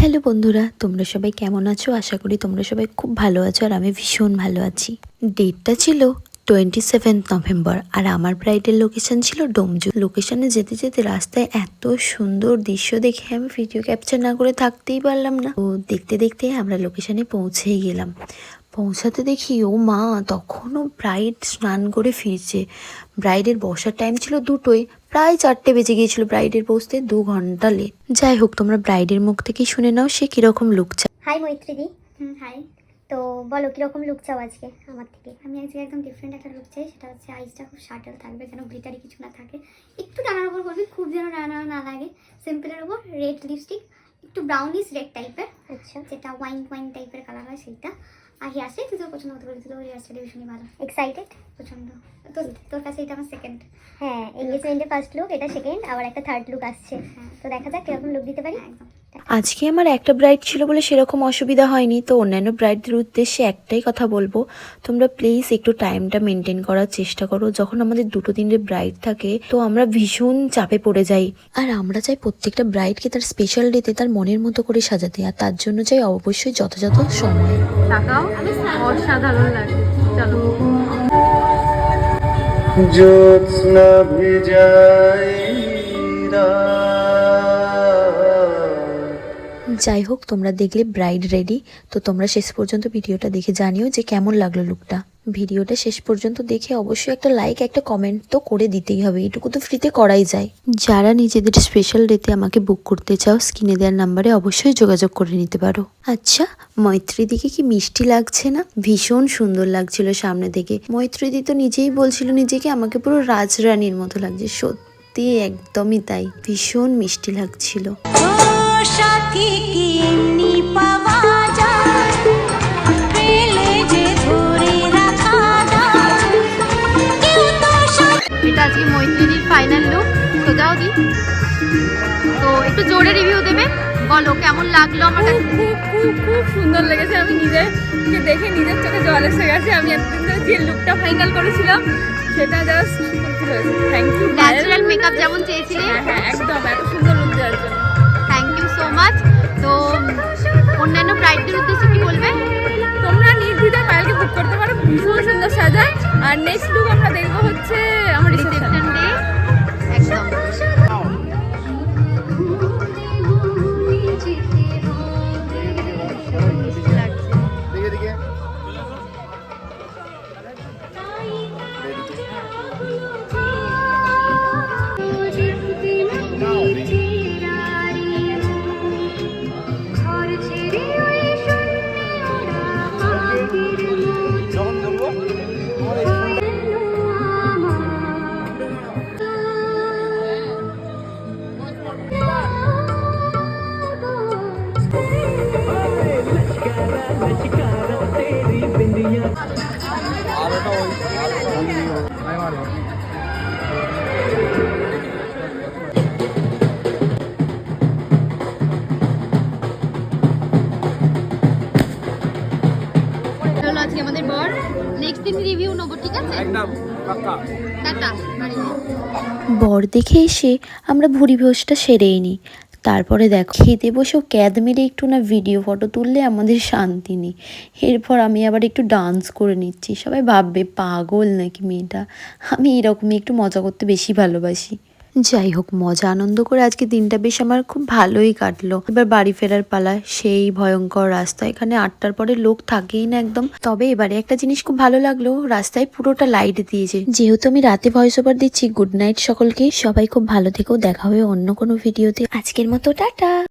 Hello বন্ধুরা, তোমরা সবাই কেমন আছো? আশা করি তোমরা সবাই খুব ভালো আছো আর আমি ভীষণ ভালো আছি। ডেটটা ছিল টোয়েন্টি সেভেন্থ নভেম্বর আর আমার ব্রাইডের লোকেশন ছিল ডোমজু। লোকেশনে যেতে যেতে রাস্তায় এত সুন্দর দৃশ্য দেখে আমি ভিডিও ক্যাপচার না করে থাকতেই পারলাম না। তো দেখতে দেখতে আমরা লোকেশনে পৌঁছেই গেলাম। পৌঁছাতে দেখি, ও মা, তখনও ব্রাইড স্নান করে ফিরছে। ব্রাইডের বসার টাইম ছিল দুটোই প্রায় চারটে বেজে গিয়েছিল ব্রাইডের বসতে দু ঘণ্টা লেট। যাই হোক তোমরা ব্রাইডের মুখ থেকেই শুনে নাও সে কীরকম লুক চায়। হাই মৈত্রীদি। হুম হাই তো বলো কীরকম লুক চাও আজকে আমার থেকে? আমি আজকে একদম ডিফারেন্ট একটা লুক চাই সেটা হচ্ছে আইসটা খুব শার্টেল থাকবে যেন গ্লিটারি কিছু না থাকে। একটু ডানার উপর করবি খুব যেন ডানা না লাগে। সিম্পলের উপর রেড লিপস্টিক একটু ব্রাউনিশ রেড টাইপের আচ্ছা। যেটা ওয়াইন ওয়াইন টাইপের কালার হয় সেইটা। আর হেয়ার স্টাইল তুই তোর পছন্দ করতে পারি তোর হেয়ার স্টাইল ভীষণই ভালো। এক্সাইটেড পছন্দ। তোর তোর কাছে এটা আমার সেকেন্ড হ্যাঁ এঙ্গেজমেন্টে ফার্স্ট লুক এটা সেকেন্ড আবার একটা থার্ড লুক আসছে। হ্যাঁ। তো দেখা যাক কীরকম লুক দিতে পারি। একদম। আজকে আমার একটা ব্রাইড ছিল বলে সেরকম অসুবিধা হয়নি তো অন্যান্য ব্রাইডদের উদ্দেশ্যে একটাই কথা বলব। তোমরা প্লিজ একটু টাইমটা মেনটেন করার চেষ্টা করো। যখন আমাদের দুটো তিনটে ব্রাইড থাকে তো আমরা ভীষণ চাপে পড়ে যাই। আর আমরা চাই প্রত্যেকটা ব্রাইডকে তার স্পেশাল ডেতে তার মনের মতো করে সাজাতে আর তার জন্য চাই অবশ্যই যথাযথ সময়। তাকাও অসাধারণ লাগে চলো। জ্যোৎস্না ভিজাই। যাই হোক তোমরা দেখলে ব্রাইড রেডি তো তোমরা শেষ পর্যন্ত ভিডিওটা দেখে জানিও যে কেমন লাগল লুকটা ভিডিওটা শেষ পর্যন্ত দেখে অবশ্যই একটা লাইক একটা কমেন্ট তো করে দিতেই হবে। এটুকু তো ফ্রিতে করাই যায়। যারা নিজেদের স্পেশাল ডেতে আমাকে বুক করতে চাও স্ক্রিনে দেওয়ার নাম্বারে অবশ্যই যোগাযোগ করে নিতে পারো। আচ্ছা মৈত্রী দিকে কি মিষ্টি লাগছে না? ভীষণ সুন্দর লাগছিল সামনে থেকে। মৈত্রীদি তো নিজেই বলছিল নিজেকে আমাকে পুরো রাজরানীর মতো লাগছে। সত্যি একদমই তাই। ভীষণ মিষ্টি লাগছিল। সাথী কি এমনি পাওয়া যায়? পেলে যে ধরে রাখা যায়। কেউ তো সাথী এটা আজকে মৈত্রীদির ফাইনাল লুক সোজাও দি। তো একটু জোরে রিভিউ দেবে? বলো কেমন লাগল আমার কাছে? খুব খুব খুব সুন্দর লেগেছে। আমি নিজেকে দেখে নিজের চোখে জল এসে গেছে। আমি এতদিন ধরে যে লুকটা ফাইনাল করেছিলাম সেটা just thank you natural makeup যেমন চেয়েছিলে? হ্যাঁ হ্যাঁ একদম এত সুন্দর লুক দেওয়ার জন্য। মাচ তো অন্যান্য ব্রাইডদের উদ্দেশ্যে কি বলবে? তোমরা নির্দ্বিধায় পায়েলকে বুক করতে পারো। ভীষণ সুন্দর সাজায়। আর নেক্সট লুক আমরা দেখব আজকে আমাদের বর। নেক্সট দিন রিভিউ নেব ঠিক আছে? একদম টাটা বর দেখে এসে আমরা ভুড়ি ভোজটা সেরেই নিই। তারপরে দেখো খেতে বসেও ক্যাদ মেরে একটু না ভিডিও ফটো তুললে আমাদের শান্তি নেই। এরপর আমি আবার একটু ডান্স করে নিচ্ছি। সবাই ভাববে পাগল নাকি মেয়েটা? আমি এরকমই একটু মজা করতে বেশি ভালোবাসি। যাই হোক, মজা, আনন্দ করে আজকে দিনটা বেশ আমার খুব ভালোই কাটলো। এবার বাড়ি ফেরার পালা, সেই ভয়ঙ্কর রাস্তা। এখানে আটটার পরে লোক থাকেই না একদম। তবে এবারে একটা জিনিস খুব ভালো লাগল, রাস্তায় পুরোটা লাইট দিয়েছে। যেহেতু আমি রাতে ভয়েস ওভার দিচ্ছি গুড নাইট সকলকে। সবাই খুব ভালো থেকেও দেখা হবে অন্য কোনো ভিডিওতে আজকের মতো, টাটা!